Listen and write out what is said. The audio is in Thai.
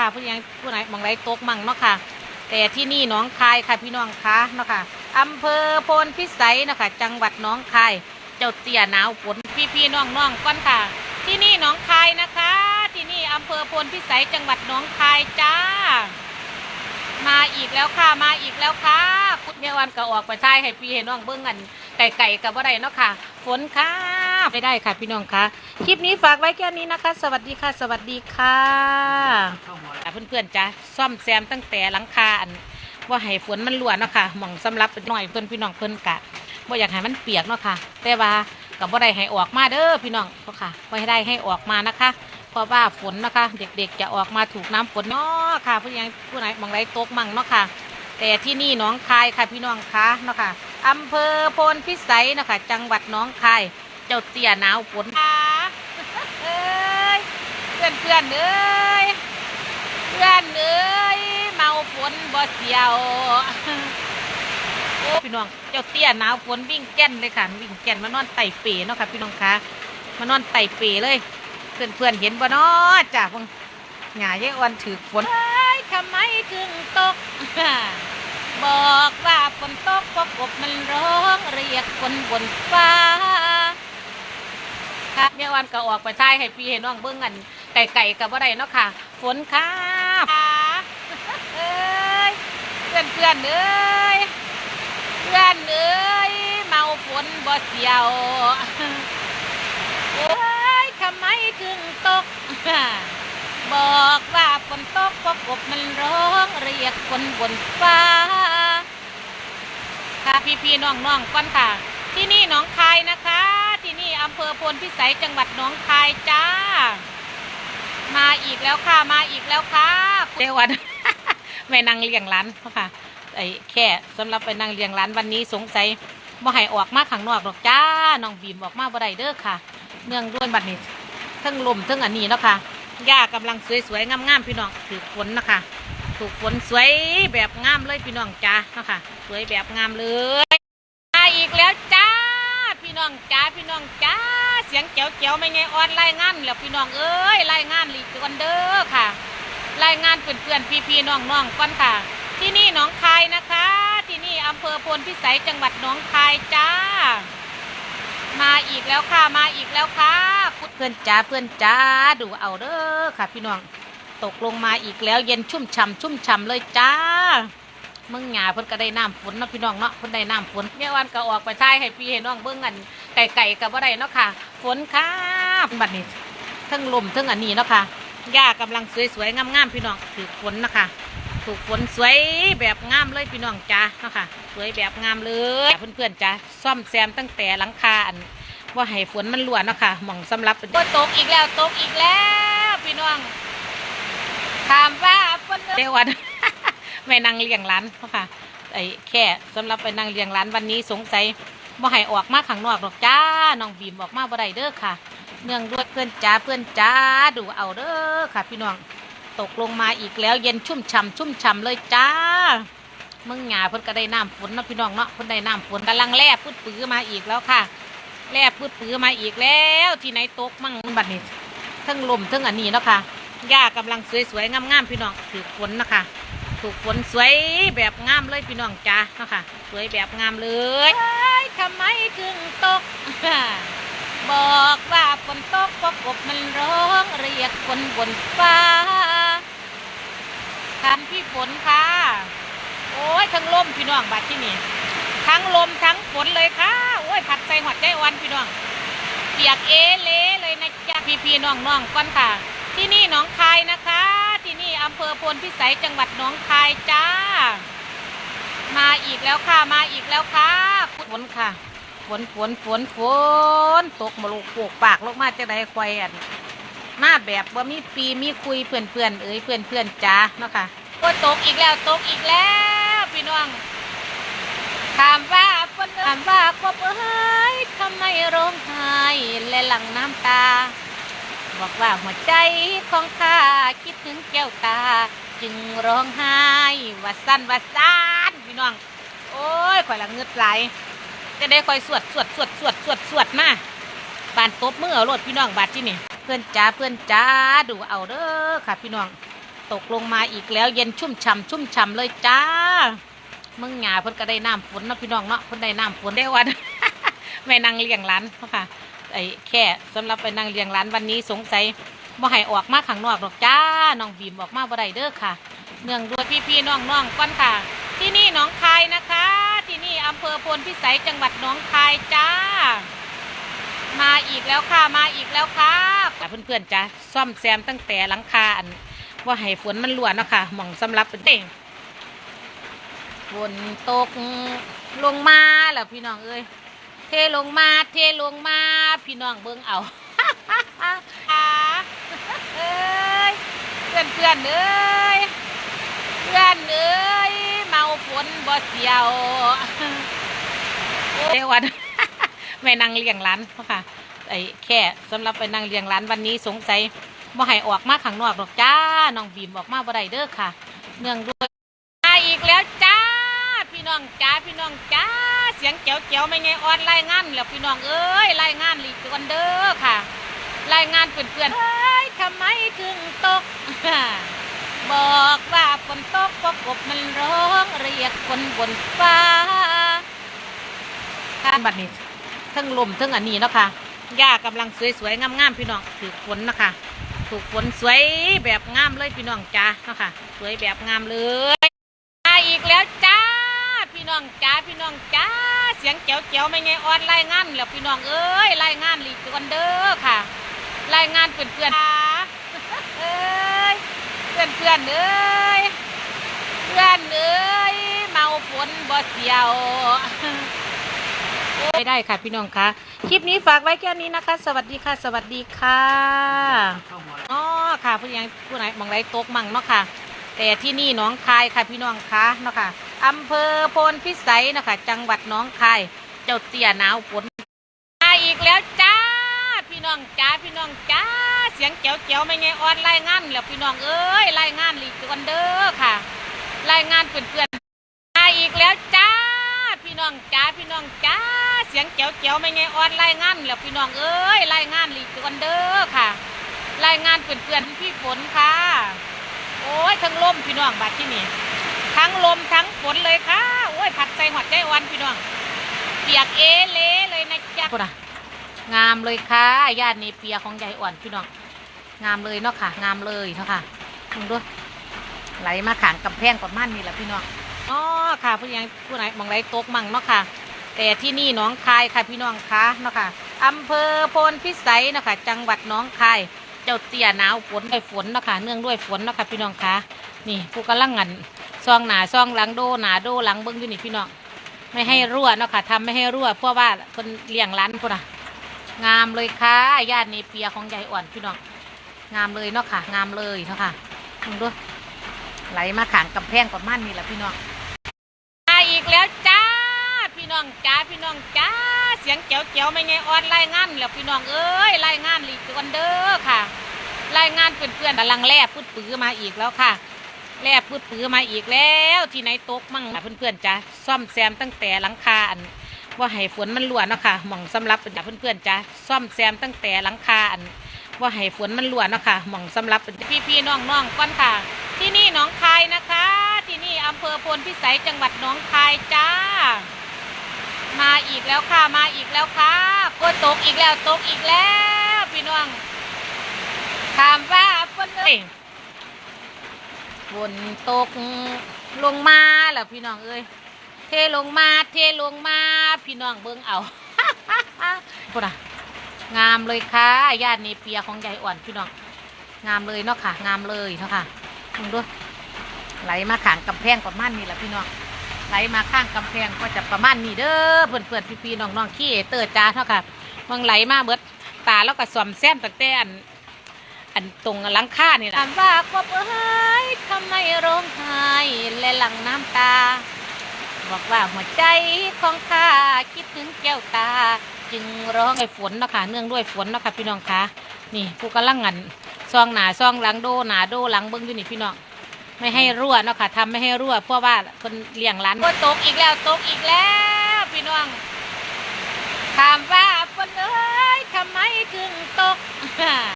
ค่ะผู้ยังผู้ไหนบางไรตกมั่งเนาะค่ะ แต่ที่นี่หน้องคายค่ะพี่น้องคะเนาะค่ะอำเภอโพนพิสัยเนาะค่ะจังหวัดหน้องคาย เจ้าเตี้ยหนาวฝนพี่พี่น้องน้องก้อนค่ะ ที่นี่หน้องคายนะคะ ที่นี่อำเภอโพนพิสัยจังหวัดหน้องคายจ้า มาอีกแล้วค่ะมาอีกแล้วค่ะคุณเมียวันก็ออกไปใช้ให้พี่ให้น้องเบิ้งกันไก่ไก่กับอะไรเนาะค่ะฝนค่ะไปได้ค่ะพี่น้องค่ะ คลิปนี้ฝากไว้แค่นี้นะคะ สวัสดีค่ะ สวัสดีค่ะ เพื่อนๆจ้าซ่อมแซมตั้งแต่หลังคาอันว่าให้ฝนมันรั่วเนาะค่ะหม่องสำหรับหน่อยเพื่อนพี่น้องเพื่อนกะว่าอยากให้มันเปียกเนาะค่ะ แต่ว่ากับว่าได้ให้ออกมาเด้อพี่น้องเพราะค่ะว่าให้ได้ให้ออกมานะคะ เพราะว่าฝนนะคะ เด็กๆจะออกมาถูกน้ำฝนเนาะค่ะผู้ยังผู้ไหนบางไรตกมั่งเนาะค่ะ แต่ที่นี่หน้องคายค่ะพี่น้องคะเนาะค่ะอำเภอโพนพิสัยเนาะค่ะ จังหวัดหน้องคาย เจ้าเตี้ยหนาวฝนค่ะเอ้ยเพื่อนๆเอ้ย อนเอ้ยเมาฝนบ่เสียวพี่น้องเจ้าเตี้ยหนาวฝนวิ่งแก่นเลยค่ะ วิ่งแก่นมานอนไต่เปเนาะค่ะพี่น้องคะมานอนไต่เปเลย เพื่อนเพื่อนเห็นบ่เนาะจ้ะพงหงายายอ่อนถือฝนทำไมถึงตก บอกว่าฝนตกเพราะกบมันร้องเรียกคนบนฟ้าค่ะเมียวันก็ออกไปใช้ให้พี่ให้น้องเบิ้งกันไก่ไก่ๆกับอะไรเนาะค่ะ ฝนค่ะเอ้ยเพื่อนเพื่อนๆเอ้ยเพื่อนเอ้ยเมาฝนบ่เสียวโอ้ยทำไมถึงตก บอกว่าฝนตกเพราะกบมันร้องเรียกคนบนฟ้า ค่ะพี่พี่น้องน้องก่อนค่ะ ที่นี่หนองคายนะคะ ที่นี่อำเภอโพนพิสัยจังหวัดหนองคายจ้า มาอีกแล้วค่ะมาอีกแล้วค่ะเดวันแม่นางเลี้ยงร้านค่ะ ไอ้แค่สำหรับไปนางเลี้ยงร้านวันนี้สงสัยบ่ให้ออกมาข้างนอกหรอกจ้าน้องบีมออกมาบ่ได้เด้อค่ะ เนื่องด้วยบัดนี้ทั้งลมทั้งอันนี้เนาะค่ะหญ้ากำลังสวยๆงามๆพี่น้องถือฝนนะคะถูกฝนสวยแบบงามเลยพี่น้องจ้าเนาะค่ะสวยแบบงามเลยมาอีกแล้วจ้าพี่น้องจ้าพี่น้องจ้าเสียงเจ๋วเจ๋วๆไม่ไงออนรายงานแล้วพี่น้องเอ้ยรายงานลีกกันเด้อค่ะรายงานเพื่อนๆพี่ๆน้องๆก่อนค่ะ ที่นี่หนองคายนะคะ ที่นี่อำเภอโพนพิสัยจังหวัดหนองคายจ้า มาอีกแล้วค่ะมาอีกแล้วค่ะเพื่อนจ้าเพื่อนจ้าดูเอาเด้อค่ะ พี่น้องตกลงมาอีกแล้ว เย็นชุ่มฉ่ำชุ่มฉ่ำเลยจ้ามึงหงาเพิ่นก็ได้น้ำฝนเนาะพี่น้องเนาะเพิ่นได้น้ำฝนเมื่อวันก็ออกไปใช้ให้พี่ให้น้องเบิ่งกันไก่ไก่กับว่าได้เนาะค่ะ ฝนค่ะบัดนี้ทั้งลมทั้งอันนี้เนาะค่ะหญ้ากำลังสวยๆงามๆพี่น้องถือฝนนะคะ ถูกฝนสวยแบบงามเลยพี่น้องจ้าเนาะค่ะสวยแบบงามเลยเพื่อนๆจ้าซ่อมแซมตั้งแต่หลังคาอันว่าให้ฝนมันรั่วเนาะค่ะหม่องสำหรับก็ตกอีกแล้วตกอีกแล้วพี่น้องถามว่าเพิ่นเดวันแม่นางเลี้ยงร้านเนาะค่ะไอ้แค่สำหรับไปนางเลี้ยงร้านวันนี้สงสัยบ่ให้ออกมาข้างนอกหรอกจ้าน้องบีมออกมาบ่ได้เด้อค่ะ เนื่องด้วยเพื่อนจ้าเพื่อนจ้าดูเอาเด้อค่ะ พี่น้อง ตกลงมาอีกแล้ว เย็นชุ่มฉ่ำชุ่มฉ่ำเลยจ้ามึงหงาเพิ่นก็ได้น้ำฝนเนาะพี่น้องเนาะเพิ่นได้น้ำฝนกำลังแล่พืดปื้อมาอีกแล้วค่ะแล่พืดปื้อมาอีกแล้ว ที่ไหนตกมั่งบัดนี้ทั้งลมทั้งอันนี้เนาะค่ะหญ้ากำลังสวยๆงามๆพี่น้องถือฝนนะคะถูกฝนสวยแบบงามเลยพี่น้องจ้าเนาะค่ะสวยแบบงามเลยเอ้ยทำไมถึงตก บอกว่าฝนตกเพราะกบมันร้องเรียกคนบนฟ้าคันพี่ฝนค่ะ โอ้ยทั้งลมพี่น้องบัดที่นี่ทั้งลมทั้งฝนเลยค่ะ โอ้ยผัดใส่หัวใจวันพี่น้องเปียกเอเละเลยนะจ๊ะพี่พี่น้องน้องก่อนค่ะ ที่นี่หนองคายนะคะ ที่นี่อำเภอโพนพิสัยจังหวัดหนองคายจ้า มาอีกแล้วค่ะมาอีกแล้วค่ะฝนค่ะ นฝนฝนฝนตกมาลูกปลูกปากลงมาจะได้ควายอันมาแบบว่ามีปีมีคุยเพื่อนเพื่อนเอ้ยเพื่อนเพื่อนจ้าเนาะค่ะโอ้ยตกอีกแล้วตกอีกแล้วพี่น้องถามว่าฝนถามว่ากบเอ้ยทำไมร้องไห้และหลั่งน้ำตา บอกว่าหัวใจของข้าคิดถึงแก้วตา จึงร้องไห้ว่าสั้นว่าสั้นพี่น้อง โอ้ยข่อยละเงือดไหล จะได้ข่อยสวดสวดสวดสวดสวดสวดมาบานตบมือเอารถพี่น้องบาดที่นี่ เพื่อนจ้าเพื่อนจ้าดูเอาเด้อค่ะ พี่น้อง ตกลงมาอีกแล้ว เย็นชุ่มฉ่ำชุ่มฉ่ำเลยจ้ามึงหงาเพิ่นก็ได้น้ำฝนนะพี่น้องเนาะเพิ่นได้น้ำฝนได้วันแม่นางเลี้ยงร้านเนาะค่ะไอ้แค่สำหรับไปนางเลี้ยงร้านวันนี้สงสัยบ่ให้ออกมาข้างนอกหรอกจ้าน้องบีมออกมาบ่ได้เด้อค่ะ เนื่องด้วยพี่ๆน้องๆก่อนค่ะ ที่นี่น้องคายนะคะ ที่นี่อำเภอพลพิสัยจังหวัดหนองคายจ้า มาอีกแล้วค่ะมาอีกแล้วค่ะเพื่อนๆจ้ะซ่อมแซมตั้งแต่หลังคาอันว่าให้ฝนมันล้วนเนาะค่ะหม่องสำรับเป็นเต่งฝนตกลงมาแล้วพี่น้องเอ้ยเทลงมาเทลงมาพี่น้องเบิ่งเอาเอ้ยเพื่อนเพื่อนเอ้ยเพื่อนเอ้ย เมาฝนบ่เสียวเจวันแม่นางเลี้ยงร้านค่ะไอ้แค่สำหรับไปนางเลี้ยงร้านวันนี้สงสัยบ่ให้ออกมาข้างนอกหรอกจ้าน้องบีมออกมาบ่ได้เด้อค่ะ เนื่องด้วยมาอีกแล้วจ้า พี่น้องจ้าพี่น้องจ้าเสียงเจียวเจียวๆไม่ไงออนรายงานแล้วพี่น้องเอ้ยรายงานลีกกันเด้อค่ะรายงานเพื่อนๆเฮ้ยทำไมถึงตกบอกว่ นตกเพราะกบมันร้องเรียกคนบนฟ้าค่ะบัดนี้ทั้งลมทั้งอันนี้เนาะค่ะหญ้ากำลังสวยๆงามๆพี่น้องถูกฝนเนาะคะถูกฝนสวยแบบงามเลยพี่น้องจ้าเนาะค่ะสวยแบบงามเลยมาอีกแล้วจ้าพี่น้องจ้าพี่น้องจ้าเสียงเจียวเจียวๆไม่ไงออนรายงานแล้วพี่น้องเอ้ยรายงานลีกกันเด้อค่ะรายงานเพื่อนๆค่ะเอ้ย อนเพื่อนเอ้ยเพื่อนเอ้ยเมาฝนบ่เสียวไม่ได้ค่ะพี่น้องคะคลิปนี้ฝากไว้แค่นี้นะคะ สวัสดีค่ะ สวัสดีค่ะอ๋อค่ะผู้ยังผู้ไหนมองไรตกมั่งเนาะค่ะแต่ที่นี่หน้องคายค่ะพี่น้องคะเนาะค่ะอำเภอโพนพิสัยเนาะค่ะจังหวัดหน้องคาย เจ้าเตี้ยหนาวฝนมาอีกแล้วจ้า พี่น้องจ้าพี่น้องจ้าเสียงเจียวเจียวไม่ไงออนรายงานแล้วพี่น้องเอ้ยรายงานลีกกันเด้อค่ะรายงานเพื่อนๆมาอีกแล้วจ้าพี่น้องจ้าพี่น้องจ้าเสียงเจียวเจียวไม่ไงออนรายงานแล้วพี่น้องเอ้ยรายงานลีกกันเด้อค่ะรายงานเพื่อนๆพี่ฝนค่ะ โอ้ยทั้งลมพี่น้องบัดที่นี่ทั้งลมทั้งฝนเลยค่ะโอ้ยผัดใส่หัวใจอ่อนพี่น้องเปียกเอเละเลยนะจ๊ะพุ่นะ งามเลยค่ะญาติเนเปียของยายอ่อนพี่น้องงามเลยเนาะค่ะ งามเลยเนาะค่ะมึงด้วยไหลมาขางกำแพงประมาณนี้แหละพี่น้องอ๋อค่ะผู้ยังผู้ไหนมองไรตกมั่งเนาะค่ะ แต่ที่นี่น้องคายค่ะพี่น้องคะเนาะค่ะอำเภอโพนพิสัยเนาะค่ะ จังหวัดน้องคาย เจ้าเตี้ยหนาวฝนด้วยฝนเนาะค่ะเนื่องด้วยฝนเนาะค่ะพี่น้องคะนี่ผู้กำลังงันซองหนาซองหลังโดหนาโดหลังเบิ้งอยู่นี่พี่น้องไม่ให้รั่วเนาะค่ะทำไม่ให้รั่วเพราะว่าคนเลี้ยงร้านคนน่ะ งามเลยค่ะญาติเนเปียของยายอ่อนพี่น้องงามเลยเนาะค่ะ งามเลยเนาะค่ะมึงด้วยไหลมาขางกำแพงประมาณนี้แหละพี่น้องมาอีกแล้วจ้า พี่น้องจ้าพี่น้องจ้า เสียงเจียวเจียวไม่ไงอ่อนรายงานแล้วพี่น้องเอ้ยรายงานลีกกันเด้อค่ะรายงานเพื่อนๆกำลังแล่พืดปื้อมาอีกแล้วค่ะแล่พืดปื้อมาอีกแล้ว ที่ไหนตกมั่งค่ะเพื่อนๆจ้ะซ่อมแซมตั้งแต่หลังคาอัน ว่าให้ฝนมันล้วนเนาะค่ะหม่องสำหรับเพื่อนๆจ้ะซ่อมแซมตั้งแต่หลังคาอันว่าให้ฝนมันล้วนเนาะค่ะหม่องสำหรับพี่ๆน้องๆก่อนค่ะ ที่นี่หน้องคายนะคะ ที่นี่อำเภอพลพิสัยจังหวัดหน้องคายจ้า มาอีกแล้วค่ะมาอีกแล้วค่ะฝนตกอีกแล้วตกอีกแล้วพี่น้องถามว่าฝนเอ้ยฝนตกลงมาแล้วพี่น้องเอ้ยเทลงมาเทลงมา พี่น้องเบิ่งเอาพุ่นน่ะงามเลยค่ะญาติเนเปียของยายอ่อนพี่น้อง งามเลยเนาะค่ะ งามเลยเนาะค่ะมึงด้วยไหลมาขางกำแพงประมาณนี้แหละพี่น้อง ไหลมาข้างกำแพงก็จะประมาณนี้เด้อเพื่อนเพื่อนพี่พี่ๆน้องน้องๆขี้เอเตอร์จ้าเท่าค่ะมันไหลมาเบิดตาแล้วก็สวมแซมตั้งแต่อันอันตรงหลังคานี่แหละถามว่ากบเอ้ยทำไมร้องไห้และหลั่งน้ำตา บอกว่าหัวใจของข้าคิดถึงแก้วตา จึงร้องไอ้ฝนเนาะคะเนื่องด้วยฝนเนาะคะพี่น้องคะนี่ผู้กำลังงันซองหนาซองหลังโดหนาโดหลังเบิ้งอยู่นี่พี่น้องไม่ให้รั่วเนาะค่ะทำไม่ให้รั่วเพราะว่าคนเลี้ยงร้านก็ตกอีกแล้วตกอีกแล้วพี่น้องถามว่าฝนเอ้ยทำไมถึงตก